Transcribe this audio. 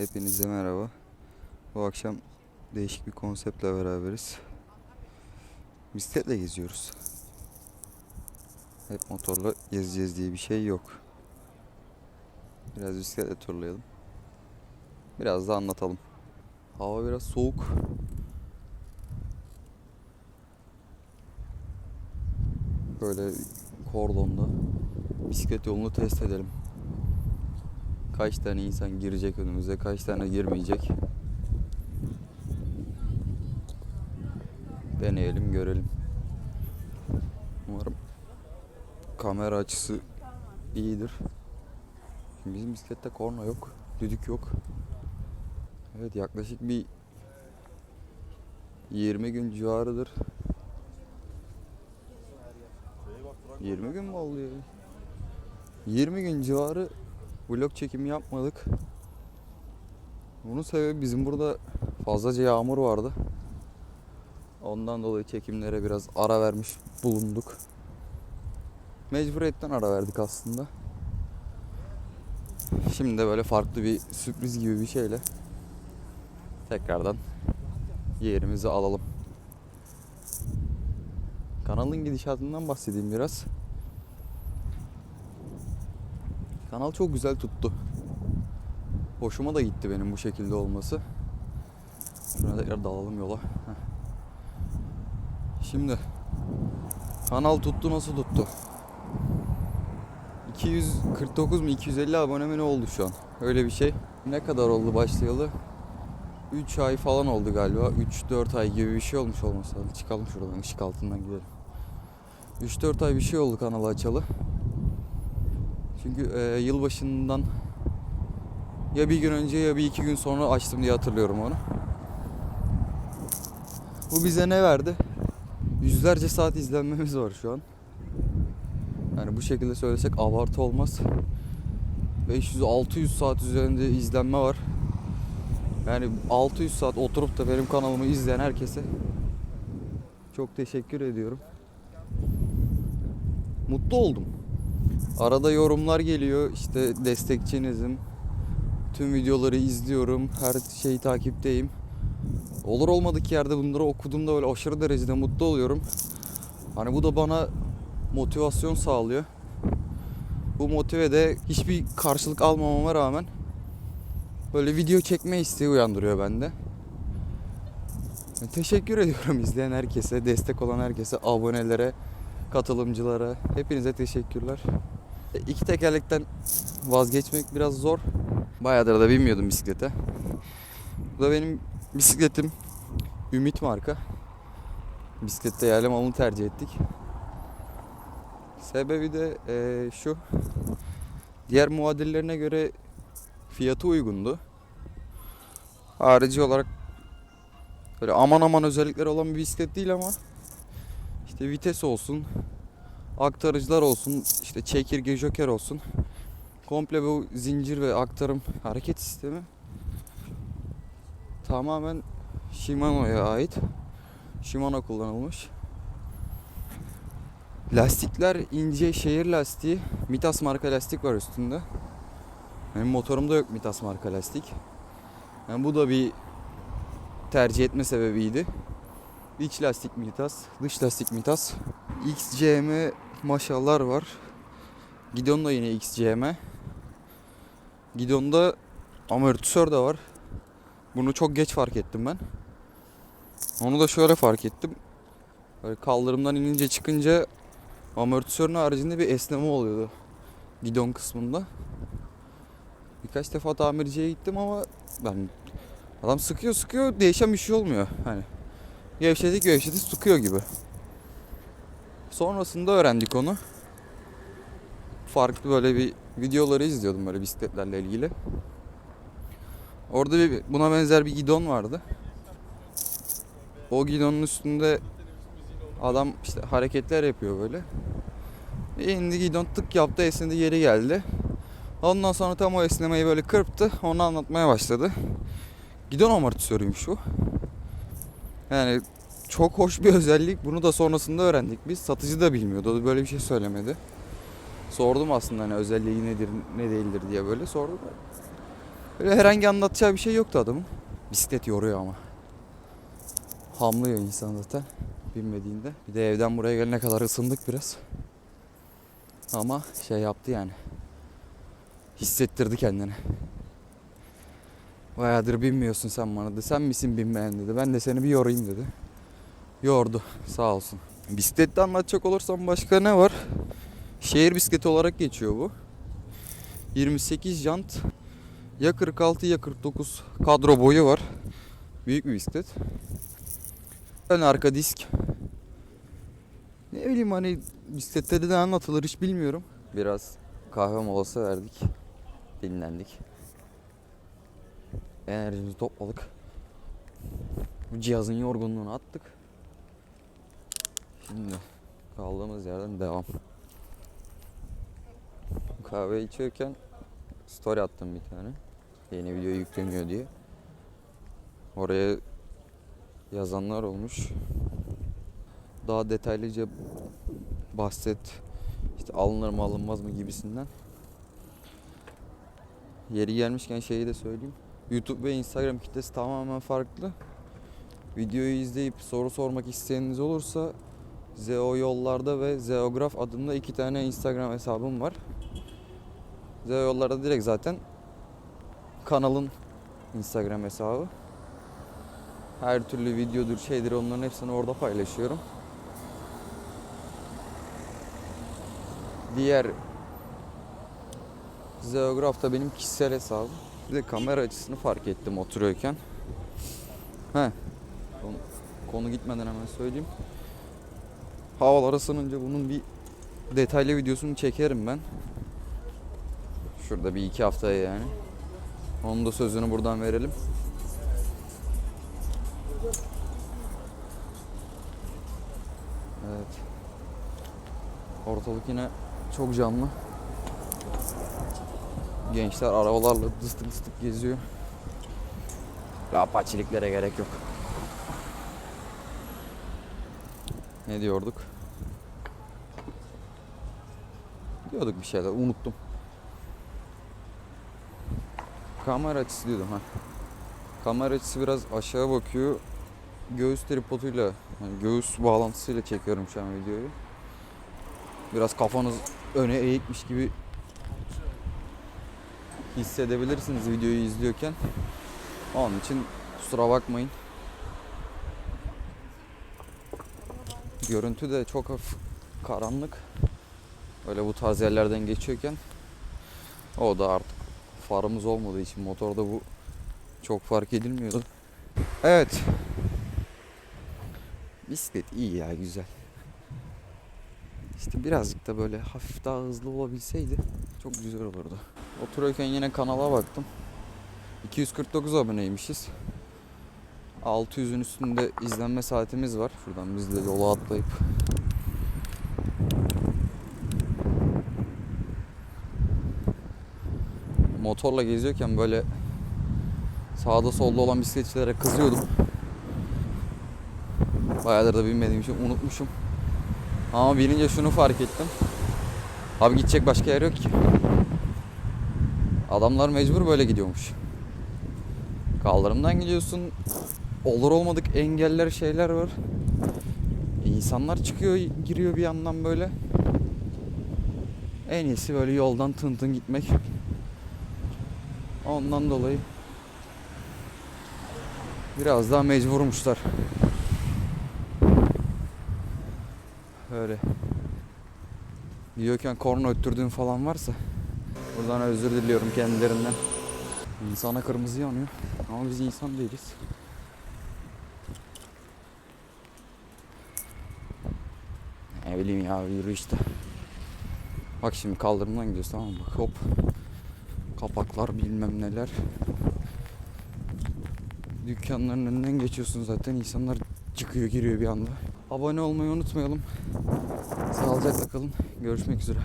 Hepinize merhaba. Bu akşam değişik bir konseptle beraberiz. Bisikletle geziyoruz. Hep motorla gezeceğiz diye bir şey yok. Biraz bisikletle turlayalım. Biraz da anlatalım. Hava biraz soğuk. Böyle kordonda bisiklet yolunu test edelim. Kaç tane insan girecek önümüze, kaç tane girmeyecek. Deneyelim, görelim. Umarım kamera açısı iyidir. Bizim bisiklette korna yok, düdük yok. Evet yaklaşık bir 20 gün civarıdır. 20 gün mü oldu ya? 20 gün civarı vlog çekimi yapmadık. Bunun sebebi bizim burada fazlaca yağmur vardı. Ondan dolayı çekimlere biraz ara vermiş bulunduk. Mecburiyetten ara verdik aslında. Şimdi de böyle farklı bir sürpriz gibi bir şeyle tekrardan yerimizi alalım. Kanalın gidişatından bahsedeyim biraz. Kanal çok güzel tuttu. Hoşuma da gitti benim bu şekilde olması. Şuna tekrar dalalım yola. Şimdi kanal tuttu nasıl tuttu? 249 mu 250 abone mi ne oldu şu an? Öyle bir şey. Ne kadar oldu başlayalı? 3 ay falan oldu galiba. 3-4 ay gibi bir şey olmuş olması lazım. Çıkalım şuradan ışık altından gidelim. 3-4 ay bir şey oldu kanalı açalı. Çünkü e, yılbaşından ya bir gün önce ya bir iki gün sonra açtım diye hatırlıyorum onu. Bu bize ne verdi? Yüzlerce saat izlenmemiz var şu an. Yani bu şekilde söylesek abartı olmaz. 500-600 saat üzerinde izlenme var. Yani 600 saat oturup da benim kanalımı izleyen herkese çok teşekkür ediyorum. Mutlu oldum. Arada yorumlar geliyor. İşte destekçinizim. Tüm videoları izliyorum. Her şeyi takipteyim. Olur olmadık yerde bunları okuduğumda böyle aşırı derecede mutlu oluyorum. Hani bu da bana motivasyon sağlıyor. Bu motive de hiçbir karşılık almamama rağmen böyle video çekme isteği uyandırıyor bende. Teşekkür ediyorum izleyen herkese, destek olan herkese, abonelere, katılımcılara. Hepinize teşekkürler. E, İki tekerlekten vazgeçmek biraz zor. Bayağıdır da binmiyordum bisiklete. Bu da benim bisikletim Ümit marka. Bisiklette yerli malını tercih ettik. Sebebi de eee, şu. Diğer muadillerine göre fiyatı uygundu. Harici olarak böyle aman aman özellikleri olan bir bisiklet değil ama işte vites olsun, aktarıcılar olsun, işte çekirge joker olsun. Komple bu zincir ve aktarım hareket sistemi tamamen Shimano'ya ait. Shimano kullanılmış. Lastikler ince şehir lastiği. Mitas marka lastik var üstünde. Benim motorumda yok Mitas marka lastik. Yani bu da bir tercih etme sebebiydi. İç lastik Mitas, dış lastik Mitas. XCM maşallar var. Gidon da yine XCM. Gidonda amortisör de var. Bunu çok geç fark ettim ben. Onu da şöyle fark ettim. Böyle kaldırımdan inince çıkınca amortisörün haricinde bir esneme oluyordu. Gidon kısmında. Birkaç defa tamirciye gittim ama ben adam sıkıyor sıkıyor değişen bir şey olmuyor. Hani gevşedik gevşedik sıkıyor gibi. Sonrasında öğrendik onu. Farklı böyle bir videoları izliyordum böyle bisikletlerle ilgili. Orada bir, buna benzer bir gidon vardı. O gidonun üstünde adam işte hareketler yapıyor böyle. İndi gidon tık yaptı esnedi yeri geldi. Ondan sonra tam o esnemeyi böyle kırptı. Onu anlatmaya başladı. Gidon amortisörüymüş bu. Yani çok hoş bir özellik. Bunu da sonrasında öğrendik biz. Satıcı da bilmiyordu. O da böyle bir şey söylemedi. Sordum aslında hani özelliği nedir, ne değildir diye böyle sordum. Öyle herhangi anlatacağı bir şey yoktu adamın. Bisiklet yoruyor ama. Hamlıyor insan zaten binmediğinde. Bir de evden buraya gelene kadar ısındık biraz. Ama şey yaptı yani. Hissettirdi kendini. Bayağıdır binmiyorsun sen bana dedi. Sen misin binmeyen dedi. Ben de seni bir yorayım dedi. Yordu sağ olsun. Bisiklette anlatacak olursam başka ne var? Şehir bisikleti olarak geçiyor bu. 28 jant. Ya 46 ya 49 kadro boyu var. Büyük bir bisiklet. Ön arka disk. Ne bileyim hani bisiklette de ne anlatılır hiç bilmiyorum. Biraz kahve molası verdik. Dinlendik. Enerjimizi topladık. Bu cihazın yorgunluğunu attık. Şimdi kaldığımız yerden devam. Kahve içiyorken story attım bir tane. Yeni video yükleniyor diye. Oraya yazanlar olmuş. Daha detaylıca bahset. işte alınır mı alınmaz mı gibisinden. Yeri gelmişken şeyi de söyleyeyim. YouTube ve Instagram kitlesi tamamen farklı. Videoyu izleyip soru sormak isteyeniniz olursa Zeo Yollarda ve Zeograf adında iki tane Instagram hesabım var. Zeo Yollarda direkt zaten kanalın Instagram hesabı. Her türlü videodur şeydir onların hepsini orada paylaşıyorum. Diğer Zeograf da benim kişisel hesabım. Bir de kamera açısını fark ettim oturuyorken. He. Konu, gitmeden hemen söyleyeyim. Havalar ısınınca bunun bir detaylı videosunu çekerim ben. Şurada bir iki haftaya yani. Onun da sözünü buradan verelim. Evet. Ortalık yine çok canlı. Gençler arabalarla dıstık dıstık geziyor. Apaçiliklere gerek yok. Ne diyorduk? Diyorduk bir şeyler unuttum. Kamera açısı diyordum ha. Kamera açısı biraz aşağı bakıyor. Göğüs tripoduyla, yani göğüs bağlantısıyla çekiyorum şu an videoyu. Biraz kafanız öne eğikmiş gibi hissedebilirsiniz videoyu izliyorken. Onun için kusura bakmayın. Görüntü de çok hafif karanlık. Öyle bu tarz yerlerden geçiyorken o da artık farımız olmadığı için motorda bu çok fark edilmiyordu. Evet. Bisiklet iyi ya güzel. İşte birazcık da böyle hafif daha hızlı olabilseydi çok güzel olurdu. Otururken yine kanala baktım. 249 aboneymişiz. 600'ün üstünde izlenme saatimiz var. Şuradan biz de yola atlayıp motorla geziyorken böyle sağda solda olan bisikletçilere kızıyordum. Bayağıdır da binmediğim için unutmuşum. Ama binince şunu fark ettim. Abi gidecek başka yer yok ki. Adamlar mecbur böyle gidiyormuş. Kaldırımdan gidiyorsun. Olur olmadık engeller şeyler var. İnsanlar çıkıyor giriyor bir yandan böyle. En iyisi böyle yoldan tın tın gitmek. Ondan dolayı biraz daha mecburmuşlar. Öyle. Gidiyorken korna öttürdüğün falan varsa buradan özür diliyorum kendilerinden. İnsana kırmızı yanıyor ama biz insan değiliz. Bileyim ya yürü işte. Bak şimdi kaldırımdan gidiyoruz tamam mı? Bak hop. Kapaklar bilmem neler. Dükkanların önünden geçiyorsun zaten insanlar çıkıyor giriyor bir anda. Abone olmayı unutmayalım. Sağlıcakla kalın. Görüşmek üzere.